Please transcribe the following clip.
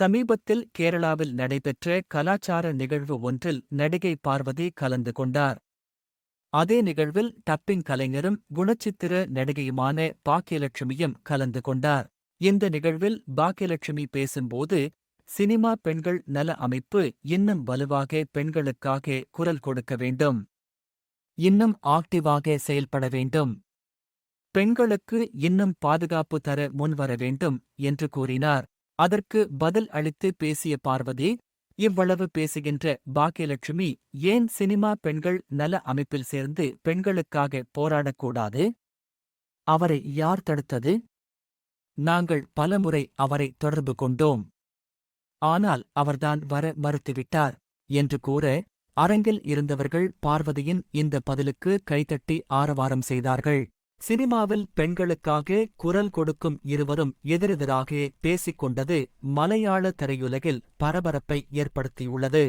சமீபத்தில் கேரளாவில் நடைபெற்ற கலாச்சார நிகழ்வு ஒன்றில் நடிகை பார்வதி கலந்து கொண்டார். அதே நிகழ்வில் டப்பிங் கலைஞரும் குணச்சித்திர நடிகையுமான பாக்கியலட்சுமியும் கலந்து கொண்டார். இந்த நிகழ்வில் பாக்கியலட்சுமி பேசும்போது சினிமா பெண்கள் நல அமைப்பு இன்னும் வலுவாக பெண்களுக்காக குரல் கொடுக்க வேண்டும். இன்னும் ஆக்டிவாக செயல்பட வேண்டும். பெண்களுக்கு இன்னும் பாதுகாப்பு தர முன்வர வேண்டும் என்று கூறினார். அதற்கு பதில் அளித்து பேசிய பார்வதி இவ்வளவு பேசுகின்ற பாக்கியலட்சுமி ஏன் சினிமா பெண்கள் நல அமைப்பில் சேர்ந்து பெண்களுக்காக போராடக்கூடாது? அவரை யார் தடுத்தது? நாங்கள் பலமுறை அவரை தொடர்பு கொண்டோம். ஆனால் அவர்தான் வர மறுத்துவிட்டார் என்று கூற அரங்கில் இருந்தவர்கள் பார்வதியின் இந்த பதிலுக்கு கைதட்டி ஆரவாரம் செய்தார்கள். சினிமாவில் பெண்களுக்காக குரல் கொடுக்கும் இருவரும் எதிரெதிராக பேசிக் கொண்டது மலையாள திரையுலகில் பரபரப்பை ஏற்படுத்தியுள்ளது.